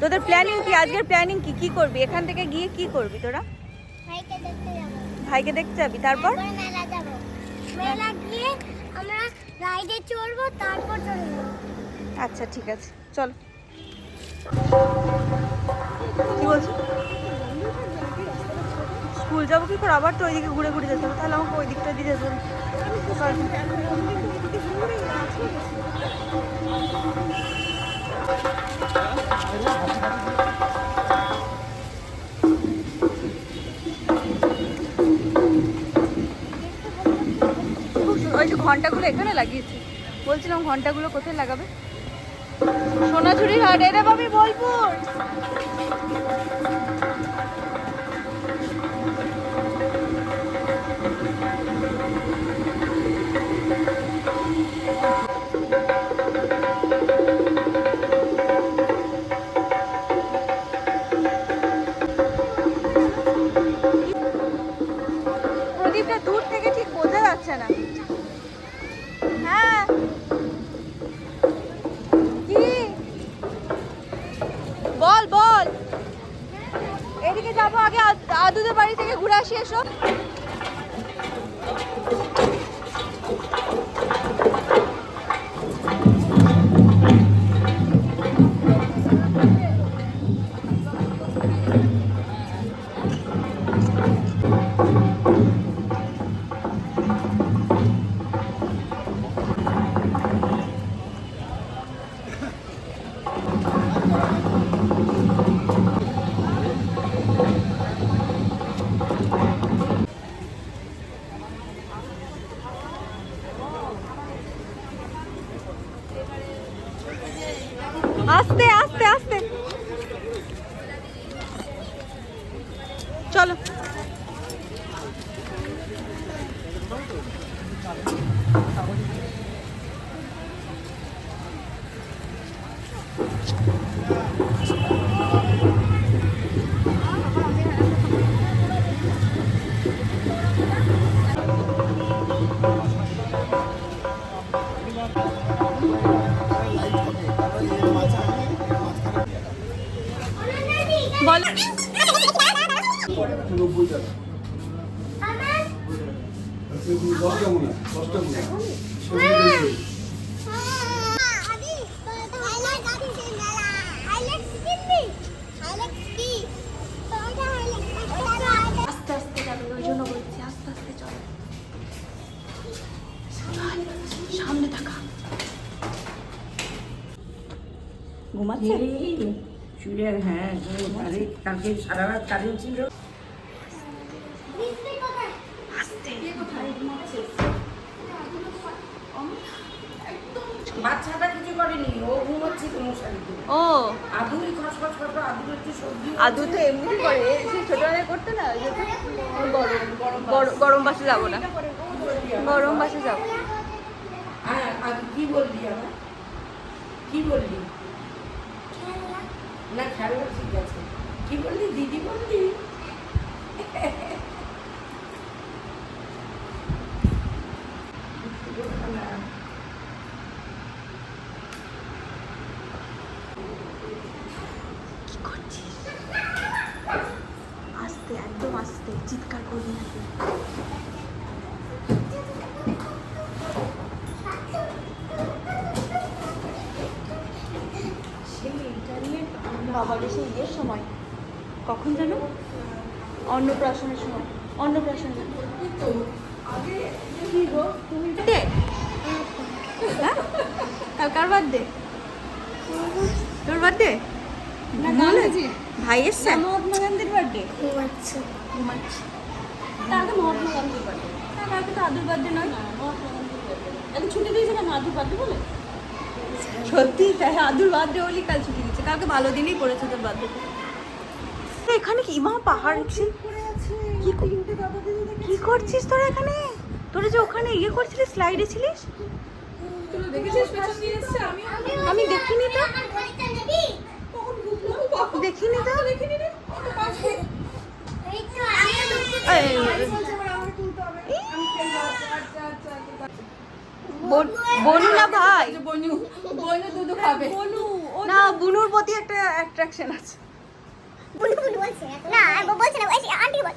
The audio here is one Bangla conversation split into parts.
তোদের প্ল্যানিং কি? আজকের প্ল্যানিং কি? কি করবি? এখান থেকে গিয়ে কি করবি তোরা? ভাইকে দেখতে যাব। তারপর? মেলা যাব। মেলা গিয়ে আমরা রাইডে চড়বো তারপর আচ্ছা ঠিক আছে। চল। কি বলছো? স্কুল যাব কি করে? আবার তো ওইদিকে ঘুরে ঘুরে যেতে হবে। তাহলে আমাকে ওই দিকটা দিয়ে যেতে হবে। ওই যে ঘন্টাগুলো এখানে লাগিয়েছি। বলছিলাম ঘন্টাগুলো কোথায় লাগাবে? সোনাঝুরি হাট এরে বাবি বোলপুর। আস্তে আস্তে আস্তে। চলো। বেশি। আস্তে আস্তে যাবে ওই জন্য বলছি আস্তে আস্তে চলো। সামনে থাকা। ঘুমাচ্ছে? চুড়ে হ্যাঁ কালকে সারা রাত কারেন্ট ছিল বাচ্চাটা কিছু করেনি ও ঘুমাচ্ছে তো মশারিতে ও। আদুই খসখস করতো আদুর একটু সবজি আদু তো এমনি করে। সে ছোটবেলায় করতো না গরম গরম- গরম বাসে যাব না। গরম বাসে যাব। হ্যাঁ আদু কি বললি আমার কি বললি? না খেলা ঠিক আছে। কি বললি? দিদি বললি কি করছিস আস্তে একদম আস্তে চিৎকার করবি না সেই এটা নিয়ে বাবার সেই ইয়ের সময় কখন জানো অন্নপ্রাশনের সময় অন্নপ্রাশন বার্থডে হ্যাঁ? কাল কার বার্থডে তোর বার্থডে ভাই এসছে মহাত্মা গান্ধীর বার্থডে ঘুমাচ্ছে। ঘুমাচ্ছে। কালকে মহাত্মা গান্ধীর বার্থডে না কালকে তো আদুর বার্থডে নয়। মহাত্মা গান্ধীর বার্থডে ছুটি দিয়েছে কেন? আদুর বার্থডে বলে? সত্যি তাই আদুর বার্থডে বলি কাল ছুটি দিচ্ছে কালকে ভালো দিনই পড়েছে তোর বার্থডে এখানে কি মা পাহাড় আছে কি করছিস তোরা এখানে? তোরা যে ওখানে ইয়ে করছিলিস স্লাইডে ছিলিস? আমি দেখিনি তো। দেখিনি তো? এই, বোন- না ভাই? বনু। বনু দুধ খাবে। বনু ও না বুনুর প্রতি একটা অ্যাট্রাকশন আছে। বুলু বুলু বলছে না বলছে না আন্টি বল।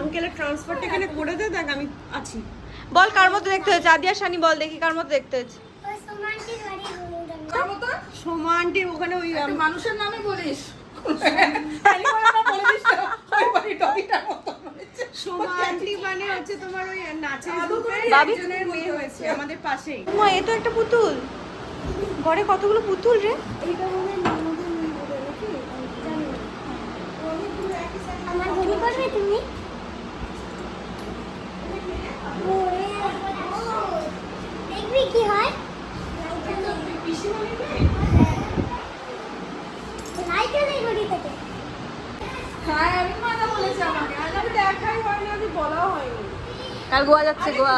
আঙ্কেলের ট্রান্সফারটা এখানে করে দে দেখ আমি আছি। বল কার মতো দেখতে হয়েছে? আদিয়া শানি বল দেখি কার মতো দেখতে হয়েছে। সোমা আন্টির ওখানে ওই মানুষের নামে বলিস। আন্টি মানে আমাদের পাশেই। এ তো একটা পুতুল। ঘরে কতগুলো পুতুল রে? এইটা মনে হয় ননদের মেয়ে বলে নাকি আমি জানি না আমার ঘড়ি করবে তুমি? দেখবি কি হয়? হ্যাঁ, আমি বলেছে আমাকে, আর আমি দেখাই হয়নি, আমি বলাও হয়নি। কাল গোয়া যাচ্ছে গোয়া।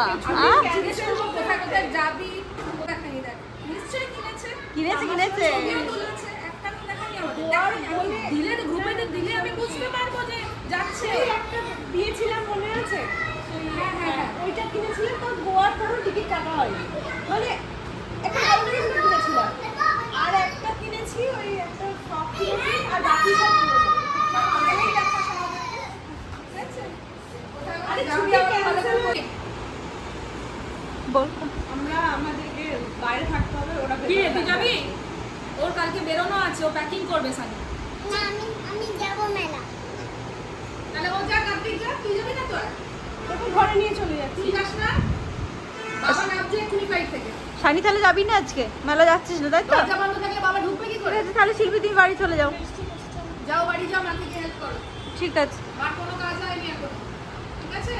কিনেছে। কিনেছে দিলে তো গ্রুপেতে দিলে আমি বুঝতে পারব যে যাচ্ছে একটা দিয়েছিলাম মনে আছে? হ্যাঁ হ্যাঁ ওইটা কিনেছিলাম তো গোয়ার কোনো টিকিট কাটা হয়নি। মানে একটা কিনেছিলাম আর একটা কিনেছি ওই একটা ফ্রক কিনেছি আর বাকি সব আমরা আমাদেরকে বাইরে থাকতে হবে ওরা কি তুই যাবি? ওর কালকে বেরোনো আছে ও প্যাকিং করবে সানি না আমি আমি যাব মেলা ও যা কার্তিক যা তুই যাবি না তো তোকে ঘরে নিয়ে চলে যাচ্ছি। তুই যাস না? বাবা নামছে এক্ষুনি ফ্লাইট থেকে। শানি তাহলে যাবি না আজকে? মেলা যাচ্ছিস না তাই তো? দরজা বন্ধ থাকলে বাবা ঢুকবে কি ঠিক করে আছে তাহলে শিল্পী তুমি বাড়ি চলে যাও। যাও বাড়ি যাও মাকে হেল্প করো। ঠিক আছে। আর কোনো কাজ হয়নি এখন। ঠিক আছে?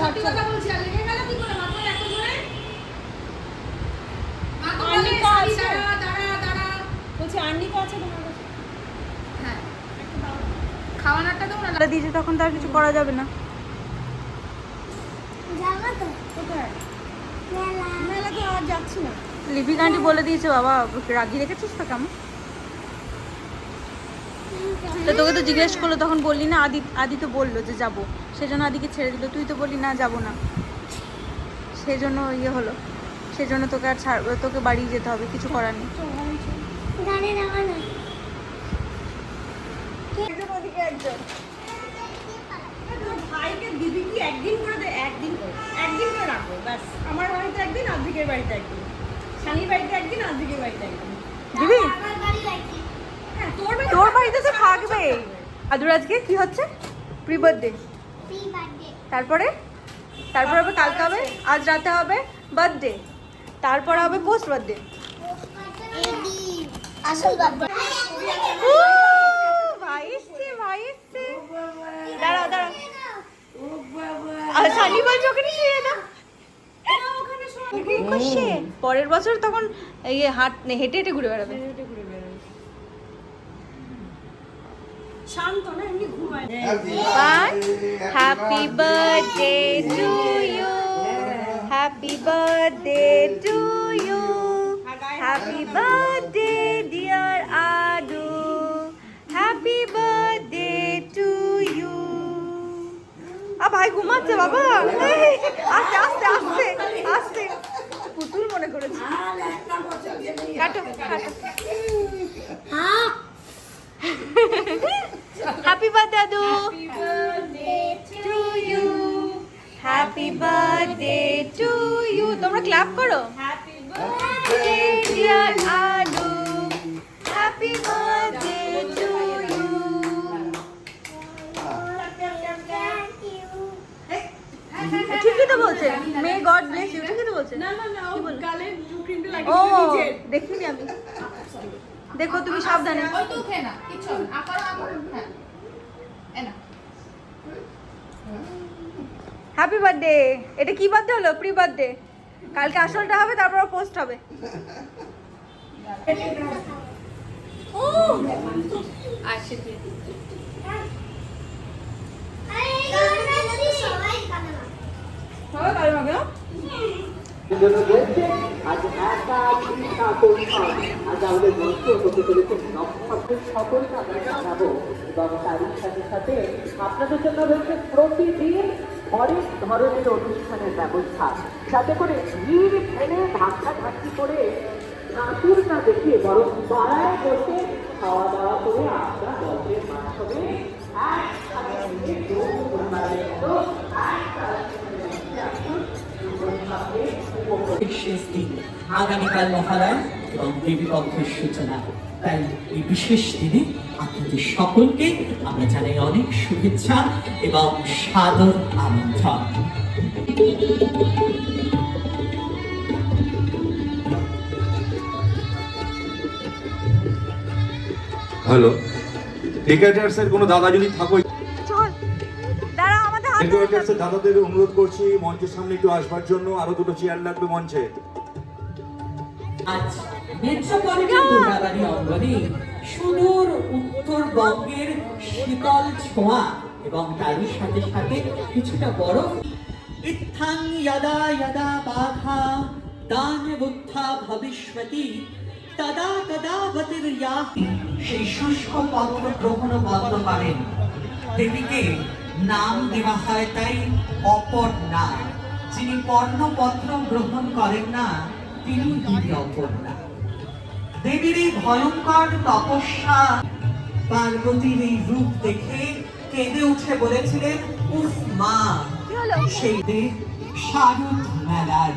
সত্যি কথা বলছি আর লেগে গেল কি করে? এত জোরে? মা তো বলে, আছে।" দাঁড়া দাঁড়া দাঁড়া। বলছি আন্নিকা আছে তোমার তো না। দিয়েছে তখন তো আর কিছু করা যাবে না। লিপিকা আন্টি বলে দিয়েছে বাবা রেখেছিস তো কেমন? তো তোকে তো জিজ্ঞেস করল তখন বললি না আদি আদি তো বলল যে যাব। সেজন্য আদিকে ছেড়ে দিল। তুই তো বললি না যাব না। সেজন্য ইয়ে হলো। সেজন্য তোকে আর ছাড় তোকে বাড়ি যেতে হবে কিছু করার নেই গানে যাব না একজন ওদিকে একজন তোর ভাইকে দিবি কি? একদিন করে দে একদিন একদিন করে রাখব ব্যাস। আমার বাড়িতে একদিন আর্ধেকের বাড়িতে একদিন। বাড়িতে একদিন আর্ধেকের বাড়িতে একদিন। দিবি? আমার বাড়ি লাগছে হ্যাঁ তোর বাড়িতে তো থাকবে আদুর আজকে কি হচ্ছে? প্রি বার্থডে প্রি বার্থডে তারপরে? তারপর হবে কালকে হবে? আজ রাতে হবে বার্থডে তারপর হবে পোস্ট বার্থডে আসল বার্থডে ভাই এসছে দাঁড়াও দাঁড়াও। ও বাবা আর সানি বলছে ওখানে শুয়ে দাও। পরের বছর তখন ইয়ে হাট হেঁটে হেঁটে ঘুরে বেড়াবে। শান্ত না এমনি ঘুমায় happy birthday to you happy birthday to you happy birthday ভাই ঘুমাচ্ছে বাবা। আস্তে আস্তে আস্তে আস্তে। পুতুল মনে করেছি। কাটো কাটো। হ্যাঁ হ্যাপি বার্থডে দাদু। To you happy birthday to you তোমরা ক্ল্যাপ করো। Happy birthday dear Adu happy birthday তো বলছে মে গড ব্লেস ইউ ঠিকই তো বলছে। না না না ও কি বলল? গালে ক্রিমটা ও লাগিয়ে নিজের দেখিনি আমি। দেখো তুমি সাবধানে। ওই তো খেয়ে না না। আপার আপার হ্যাঁ। এ না হ্যাপি বার্থডে এটা কি বার্থডে হলো? প্রি বার্থডে কালকে আসলটা হবে তারপর পোস্ট হবে। আসে। তুই সবাই কানে না সবাই কাল মাগে জন্য বলছে আজ একা কাপড় আজ আমাদের মঞ্চে হতে চলেছে নক্ষত্রের সকলকে আমরা জানাব এবং তারই সাথে সাথে আপনাদের জন্য রয়েছে প্রতিদিন অনেক ধরনের অনুষ্ঠানের ব্যবস্থা যাতে করে ভিড় ফেলে ধাক্কা ধাক্কি করে ঠাকুর না? দেখে বরং পাড়ায় বসে খাওয়া দাওয়া করে আমরা গল্পের মাধ্যমে একসাথে মতো শেষ দিন আগামীকাল মহালয়া এবং সূচনা। তাই এই বিশেষ দিনে আপনাদের সকলকে আমরা জানাই অনেক শুভেচ্ছা এবং সাদর আমন্ত্রণ। হ্যালো কোনো দাদা যদি থাকো দাদাদের অনুরোধ করছি মঞ্চের সামনে একটু আসবার জন্য। আরও দুটো চেয়ার লাগবে মঞ্চে। আজ মেট্রোপলিটন দুর্গাবাড়ি অঙ্গনে। সুদূর উত্তরবঙ্গের শীতল ছোঁয়া এবং তারই সাথে সাথে কিছুটা বরফ। ইত্থাং যদা যদা বাঘা দান বুদ্ধা ভবিষ্যতি তদা সেই শুষ্ক পত্র গ্রহণ বন্ধ করেন। দেবীকে নাম দেওয়া হয় তাই অপর্ণা যিনি পর্ণপত্র গ্রহণ করেন না তিনি দেবী অপর্ণা দেবীর এই ভয়ঙ্কর তপস্যা পার্বতীর এই রূপ দেখে কেঁদে উঠে বলেছিলেন উফ মা সেই দেব শারদ মেলার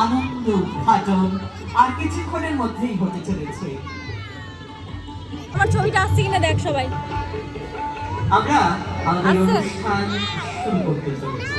আনন্দ উদ্ঘাটন আর কিছুক্ষণের মধ্যেই হতে চলেছে। আমার ছবিটা আসছে কিনা দেখ সবাই। আমরা আমাদের অনুষ্ঠান শুরু করতে চলেছি।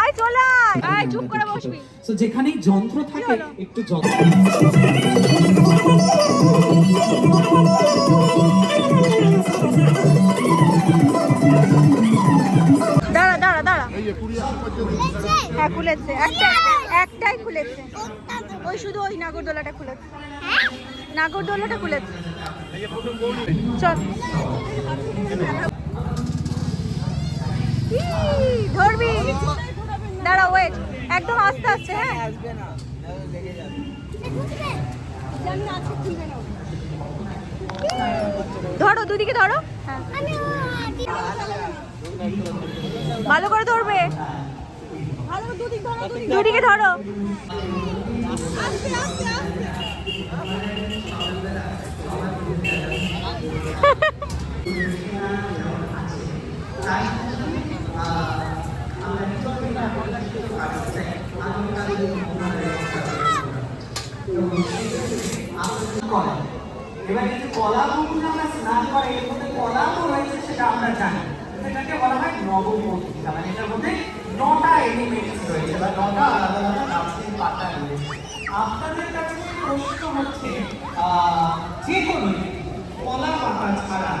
আয় চলে আয়। আয় চুপ করে বসবি। তো যেখানেই যন্ত্র থাকে? একটু যন্ত্র হ্যাঁ খুলেছে। একটা একটাই খুলেছে। ওই শুধু ওই নাগরদোলাটা খুলেছে। নাগরদোলাটা খুলেছে। চল। ধরবি। দাঁড়া ওয়েট একদম আস্তে আস্তে হ্যাঁ। ধরো দুদিকে ধরো। হ্যাঁ ভালো করে ধরবে। দুদিকে ধরো কলা এবার এই যে কলা বকুল আমরা স্নান করে এর মধ্যে কলা রয়েছে সেটা আমরা জানি। সেটাকে বলা হয় নবমূর্তিকা মানে এটার মধ্যে নটা এলিমেন্টস রয়েছে বা নটা আলাদা আলাদা গাছের পাতা রয়েছে। আপনাদের কাছে প্রশ্ন হচ্ছে যে কোনো কলা পাতা ছাড়া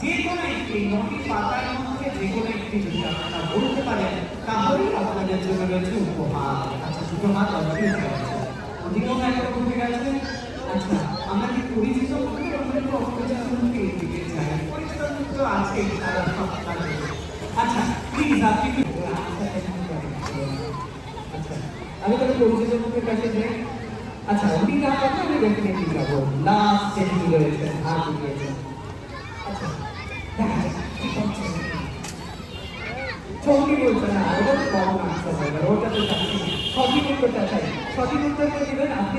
যে কোনো একটি নটি পাতার মধ্যে যে কোনো একটি যদি আপনারা বলতে পারেন, তাহলেই আপনাদের জন্য রয়েছে উপহার। আচ্ছা দুটো হাত অবশ্যই রয়েছে একটা বলতে গেছে আচ্ছা আমরা কি পরিচিত মুখে আমরা অপরিচিত দিকে যাই পরিচিত তো আছে আচ্ছা প্লিজ আপনি কি আচ্ছা আচ্ছা উনি না পারলে আমি ডেফিনেটলি যাব লাস্ট দিয়েছে আচ্ছা দেখা বলছে না ওটা কম আসতে হবে ওটা তো সঠিক উত্তরটা চাই সঠিক উত্তরটা দিবেন আপনি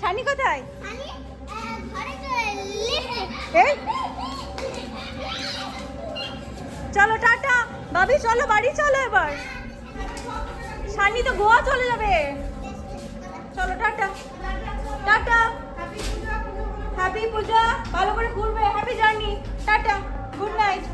শানি কোথায়? চলে টাটা। ভাবি চলো বাড়ি চলো এবার। শানি তো গোয়া চলে যাবে। চলো টাটা। টাটা। হ্যাপি পূজা। ভালো করে ঘুরবে। Happy journey tata. Good night